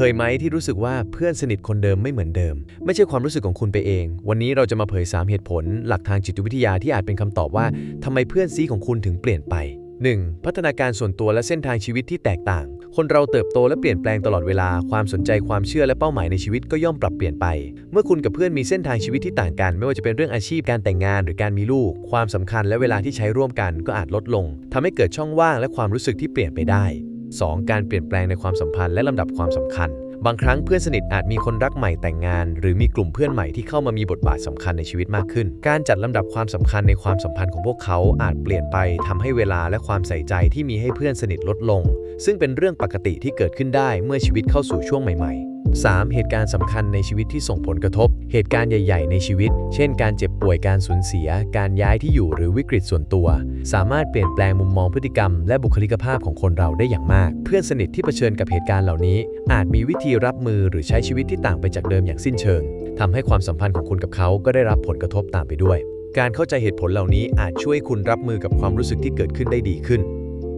เคยไหมที่รู้สึกว่าเพื่อนสนิทคนเดิมไม่เหมือนเดิม ไม่ใช่ความรู้สึกของคุณไปเอง วันนี้เราจะมาเผย 3 เหตุผล หลักทางจิตวิทยาที่อาจเป็นคำตอบว่าทำไมเพื่อนซีของคุณถึงเปลี่ยนไป 1. พัฒนาการส่วนตัวและเส้นทางชีวิตที่แตกต่าง คนเราเติบโตและเปลี่ยนแปลงตลอดเวลา ความสนใจความเชื่อและเป้าหมายในชีวิตก็ย่อมปรับเปลี่ยนไป เมื่อคุณกับเพื่อนมีเส้นทางชีวิตที่ต่างกัน ไม่ว่าจะเป็นเรื่องอาชีพการแต่งงานหรือการมีลูก ความสำคัญและเวลาที่ใช้ร่วมกันก็อาจลดลงทำให้เกิดช่องว่างและความรู้สึกที่เปลี่ยนไปได้ 2. การเปลี่ยนแปลงในความสัมพันธ์และลำดับความสำคัญ บางครั้งเพื่อนสนิทอาจมีคนรักใหม่แต่งงาน หรือมีกลุ่มเพื่อนใหม่ที่เข้ามามีบทบาทสำคัญในชีวิตมากขึ้น การจัดลำดับความสำคัญในความสัมพันธ์ของพวกเขาอาจเปลี่ยนไปทำให้เวลาและความใส่ใจที่มีให้เพื่อนสนิทลดลง ซึ่งเป็นเรื่องปกติที่เกิดขึ้นได้เมื่อชีวิตเข้าสู่ช่วงใหม่ ๆ 3. เหตุการณ์สำคัญในชีวิตที่ส่งผลกระทบ เหตุการณ์ใหญ่ ๆ ในชีวิต เช่น การเจ็บป่วยการสูญเสีย การย้ายที่อยู่หรือวิกฤตส่วนตัว สามารถเปลี่ยนแปลงมุมมองพฤติกรรม และบุคลิกภาพของคนเราได้อย่างมาก เพื่อนสนิทที่เผชิญกับเหตุการณ์เหล่านี้ อาจมีวิธีรับมือหรือใช้ชีวิตที่ต่างไปจากเดิมอย่างสิ้นเชิงทำให้ความสัมพันธ์ของคุณกับเขาก็ได้รับผลกระทบตามไปด้วย การเข้าใจเหตุผลเหล่านี้อาจช่วยคุณรับมือกับความรู้สึกที่เกิดขึ้นได้ดีขึ้น